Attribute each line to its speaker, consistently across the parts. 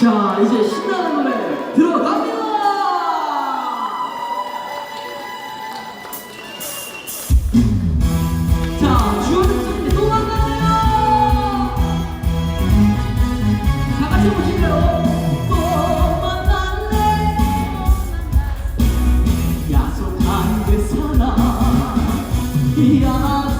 Speaker 1: 자, 이제 신나는 노래 들어갑니다. 자, 주원님 또 만나요. 다 같이 보실래요? 또 만날래. 약속한 그 사랑 미안.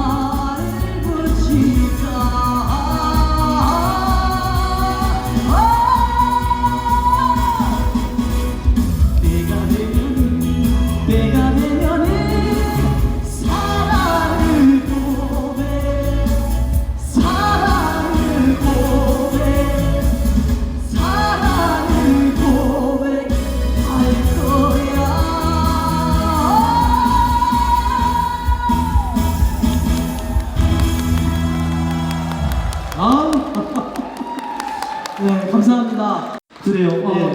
Speaker 1: 네, 감사합니다. 그래요. 어,